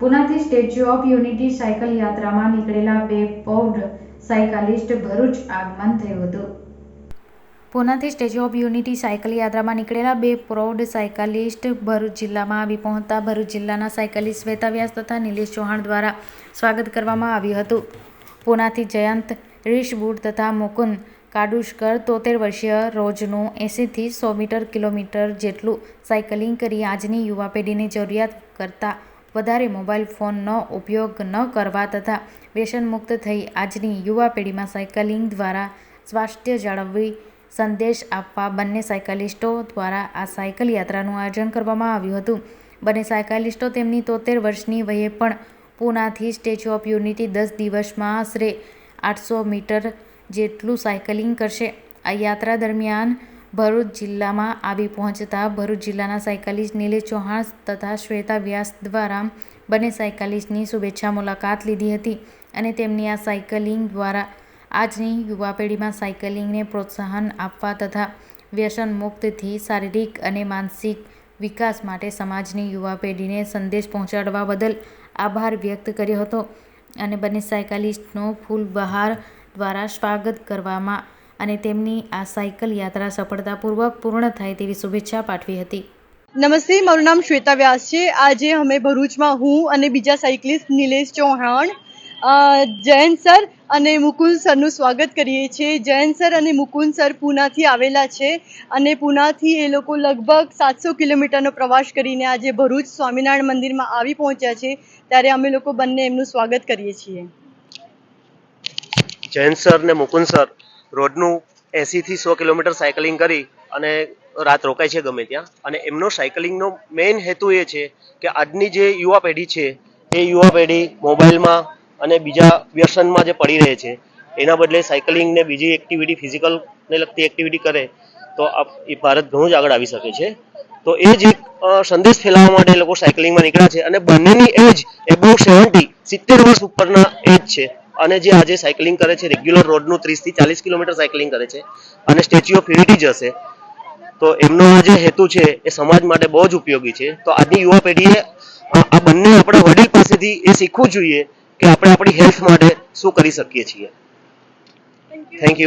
પુનાથી statue of unity cycle યાત્રામાં નીકળેલા બે પૌઢ સાયકલિસ્ટ ભરૂચ આગમન થયું હતું. પુનાથી સ્ટેચ્યુ ઓફ યુનિટી સાયકલ યાત્રામાં નીકળેલા બે પ્રૌઢ સાયકલિસ્ટ ભરૂચ જિલ્લામાં આવી પહોંચતા ભરૂચ જિલ્લાના સાયકલિસ્ટ શ્વેતા વ્યાસ તથા નિલેશ ચૌહાણ દ્વારા સ્વાગત કરવામાં આવ્યું હતું. પુનાથી જયંત રીશબુડ તથા મુકુંદ કાડુશકર તોતેર વર્ષીય રોજનું એંસીથી સો મીટર કિલોમીટર જેટલું સાયકલિંગ કરી આજની યુવા પેઢીને જરૂરિયાત કરતાં વધારે મોબાઈલ ફોનનો ઉપયોગ ન કરવા તથા વ્યસનમુક્ત થઈ આજની યુવા પેઢીમાં સાયકલિંગ દ્વારા સ્વાસ્થ્ય જાળવવી સંદેશ આપવા બંને સાયકલિસ્ટો દ્વારા આ સાયકલ યાત્રાનું આયોજન કરવામાં આવ્યું હતું. બંને સાયકલિસ્ટો તેમની તોતેર વર્ષની વયે પણ પૂનાથી સ્ટેચ્યુ ઓફ યુનિટી દસ દિવસમાં આશરે આઠસો મીટર જેટલું સાયકલિંગ કરશે. આ યાત્રા દરમિયાન ભરૂચ જિલ્લામાં આવી પહોંચતા ભરૂચ જિલ્લાના સાયકલિસ્ટ નિલેશ ચૌહાણ તથા શ્વેતા વ્યાસ દ્વારા બંને સાયકલિસ્ટની શુભેચ્છા મુલાકાત લીધી હતી અને તેમની આ સાયકલિંગ દ્વારા આજની યુવા પેઢીમાં સાયકલિંગને પ્રોત્સાહન આપવા તથા વ્યસન મુક્તથી શારીરિક અને માનસિક વિકાસ માટે સમાજની યુવા પેઢીને સંદેશ પહોંચાડવા બદલ આભાર વ્યક્ત કર્યો હતો અને બંને સાયકલિસ્ટનો ફૂલબહાર દ્વારા સ્વાગત કરવામાં અને તેમની આ સાયકલ યાત્રા સફળતાપૂર્વક પૂર્ણ થાય તેવી શુભેચ્છા પાઠવી હતી. નમસ્તે મારું નામ શ્વેતા વ્યાસ છે. આજે અમે ભરૂચમાં હું અને બીજા સાયકલિસ્ટ નિલેશ ચૌહાણ અ, જયંત સર અને મુકુંદ સરનું સ્વાગત કરીએ છીએ. જયંત સર અને મુકુંદ સર પૂનાથી આવેલા છે અને પૂનાથી એ લોકો લગભગ સાતસો કિલોમીટરનો પ્રવાસ કરીને આજે ભરૂચ સ્વામિનારાયણ મંદિરમાં આવી પહોંચ્યા છે. ત્યારે અમે લોકો બંને એમનું સ્વાગત કરીએ છીએ. જયંત સર ને મુકુંદ સર. રોજનું એંસીથી સો કિલોમીટર સાયકલિંગ કરી અને રાત રોકાય છે ગમે ત્યાં. અને એમનો સાયકલિંગનો મેઇન હેતુ એ છે કે આજની જે યુવા પેઢી છે, એ યુવા પેઢી મોબાઈલમાં અને બીજા વ્યસનમાં જે પડી રહે છે, એના બદલે સાયકલિંગ ને બીજી એક્ટિવિટી, ફિઝિકલને લગતી એક્ટિવિટી કરે, તો એ ભારત ઘણું જ આગળ આવી શકે છે. તો એ જ એક સંદેશ ફેલાવવા માટે લોકો સાયકલિંગમાં નીકળ્યા છે અને બંનેની એજ એબો સેવન્ટી સિત્તેર વર્ષ ઉપરના એજ છે. અને જે આજે સાયકલિંગ કરે છે રેગ્યુલર રોડનું ત્રીસથી ચાલીસ કિલોમીટર સાયકલિંગ કરે છે અને સ્ટેચ્યુ ઓફ યુનિટી જશે તો એમનો આ જે હેતુ છે, એ સમાજ માટે બહુ જ ઉપયોગી છે. તો આજની યુવા પેઢીએ આ બંને આપણા વડીલ પાસેથી એ શીખવું જોઈએ કે આપણે આપણી હેલ્થ માટે શું કરી શકીએ છીએ. Thank you